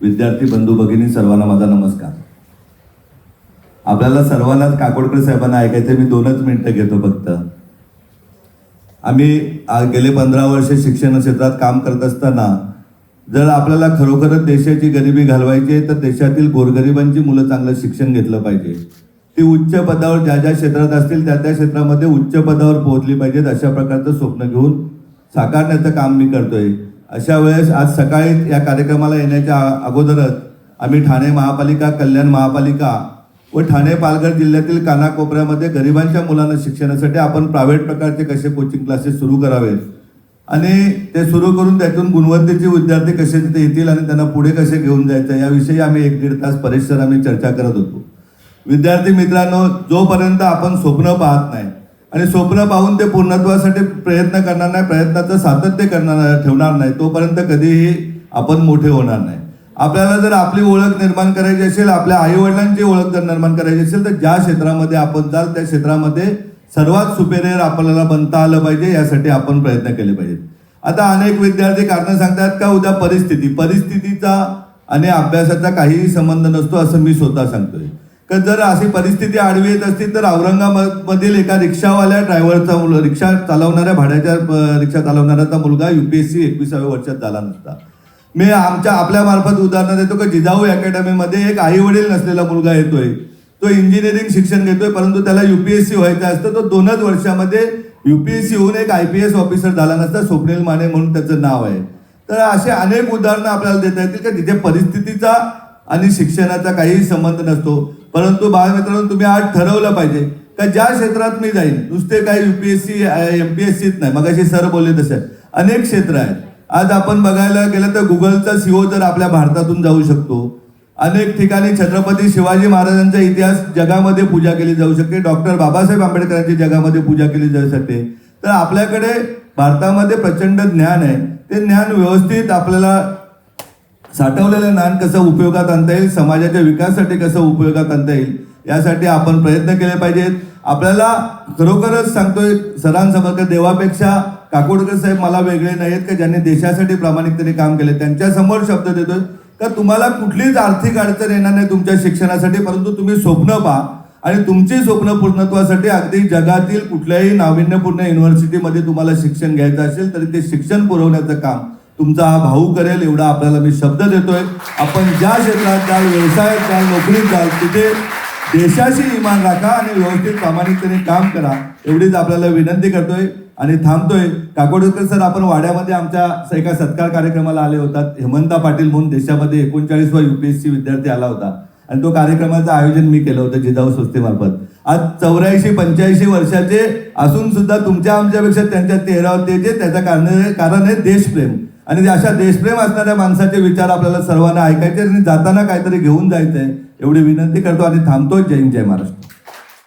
विद्यार्थी बंधू भगिनी सर्वांना माझा नमस्कार. आपल्याला सर्वांनाच काकोडकर साहेबांना ऐकायचं मी दोनच मिनिटं घेतो फक्त. आम्ही गेले पंधरा वर्ष शिक्षण क्षेत्रात काम करत असताना जर आपल्याला खरोखरच देशाची गरिबी घालवायची आहे तर देशातील गोरगरिबांची मुलं चांगलं शिक्षण घेतलं पाहिजे. ती उच्च पदावर ज्या ज्या क्षेत्रात असतील त्या त्या क्षेत्रामध्ये उच्च पदावर पोहोचली पाहिजेत अशा प्रकारचं स्वप्न घेऊन साकारण्याचं काम मी करतोय. अशा वेळेस आज सकाळी या कार्यक्रमाला येण्याच्या अगोदरच आम्ही ठाणे महापालिका कल्याण महापालिका व ठाणे पालघर जिल्ह्यातील कानाकोपऱ्यामध्ये गरिबांच्या मुलांना शिक्षणासाठी आपण प्रायव्हेट प्रकारचे कसे कोचिंग क्लासेस सुरू करावेत आणि ते सुरू करून त्यातून गुणवत्तेचे विद्यार्थी कसे तिथे येतील आणि त्यांना पुढे कसे घेऊन जायचं याविषयी आम्ही एक दीड तास परिसर आम्ही चर्चा करत होतो. विद्यार्थी मित्रांनो जोपर्यंत आपण स्वप्न पाहत नाही आणि स्वप्न पाहून ते पूर्णत्वासाठी प्रयत्न करणार नाही प्रयत्नाचं सातत्य करणार ठेवणार नाही तोपर्यंत कधीही आपण मोठे होणार नाही. आपल्याला जर आपली ओळख निर्माण करायची असेल आपल्या आईवडिलांची ओळख जर निर्माण करायची असेल तर ज्या क्षेत्रामध्ये आपण जाल त्या क्षेत्रामध्ये सर्वात सुपेरियर आपल्याला बनता आलं पाहिजे यासाठी आपण प्रयत्न केले पाहिजेत. आता अनेक विद्यार्थी कारण सांगतात का उद्या परिस्थिती परिस्थितीचा आणि अभ्यासाचा काहीही संबंध नसतो असं मी स्वतः सांगतोय. का जर अशी परिस्थिती आडवी येत असती तर औरंगाबादमधील एका रिक्षावाल्या ड्रायव्हरचा मुल रिक्षा चालवणाऱ्या भाड्याच्या रिक्षा चालवणाऱ्याचा मुलगा यू पी एस सी एकविसाव्या वर्षात झाला नसता. मी आमच्या आपल्या मार्फत उदाहरण देतो की जिजाऊ अकॅडमीमध्ये एक आई वडील नसलेला मुलगा येतोय. तो इंजिनिअरिंग शिक्षण घेतोय परंतु त्याला यू पी एस सी व्हायचं असतं. तो दोनच वर्षामध्ये यू पी एस होऊन एक आय पी एस ऑफिसर झाला नसता स्वप्नील माने म्हणून त्याचं नाव आहे. तर असे अनेक उदाहरणं आपल्याला देता येतील का जिथे परिस्थितीचा आणि शिक्षणाचा काहीही संबंध नसतो. परंतु बाळमित्रांनो तुम्ही आज ठरवलं पाहिजे का ज्या क्षेत्रात मी जाईन नुसते काही युपीएससी एम पी एस सीत नाही मगाशी सर बोलले तसे. अनेक क्षेत्र आहेत. आज आपण बघायला गेलं तर गुगलचा सीओ तर आपल्या भारतातून जाऊ शकतो अनेक ठिकाणी छत्रपती शिवाजी महाराजांचा इतिहास जगामध्ये पूजा केली जाऊ शकते डॉक्टर बाबासाहेब आंबेडकरांची जगामध्ये पूजा केली जाऊ शकते. तर आपल्याकडे भारतामध्ये प्रचंड ज्ञान आहे. ते ज्ञान व्यवस्थित आपल्याला साठवलेलं ज्ञान कसं उपयोगात आणता येईल समाजाच्या विकासासाठी कसं उपयोगात आणता येईल यासाठी आपण प्रयत्न केले पाहिजेत. आपल्याला खरोखरच सांगतोय सरांसमोर का देवापेक्षा काकोडकर साहेब मला वेगळे नाहीत का ज्यांनी देशासाठी प्रामाणिकतेने काम केले. त्यांच्यासमोर शब्द देतोय का तुम्हाला कुठलीच आर्थिक अडचण येणार नाही तुमच्या शिक्षणासाठी परंतु तुम्ही स्वप्न पहा. आणि तुमची स्वप्न पूर्णत्वासाठी अगदी जगातील कुठल्याही नाविन्यपूर्ण युनिव्हर्सिटीमध्ये तुम्हाला शिक्षण घ्यायचं असेल तरी ते शिक्षण पुरवण्याचं काम तुमचा हा भाऊ करेल एवढा आपल्याला मी शब्द देतोय. आपण ज्या क्षेत्रात जाल व्यवसायात जाल नोकरीत जाल तिथे देशाशी इमान राखा आणि व्यवस्थित प्रामाणिकतेने काम करा एवढीच आपल्याला विनंती करतोय आणि थांबतोय. काकोडकर सर आपण वाड्यामध्ये आमच्या एका सत्कार कार्यक्रमाला आले होतात. हेमंता पाटील म्हणून देशामध्ये एकोणचाळीसवा युपीएससी विद्यार्थी आला होता. आणि तो कार्यक्रमाचं आयोजन मी केलं होतं जिजाऊ संस्थेमार्फत आज चौऱ्याऐंशी पंच्याऐंशी वर्षाचे असून सुद्धा तुमच्या आमच्यापेक्षा त्यांच्या चेहरावर ते जे त्याचं कारण कारण आहे देशप्रेम. आणि अशा देशप्रेम असणाऱ्या माणसाचे विचार आपल्याला सर्वांना ऐकायचे आणि जाताना काहीतरी घेऊन जायचंय एवढी विनंती करतो आणि थांबतो जय हिंद, जय महाराष्ट्र.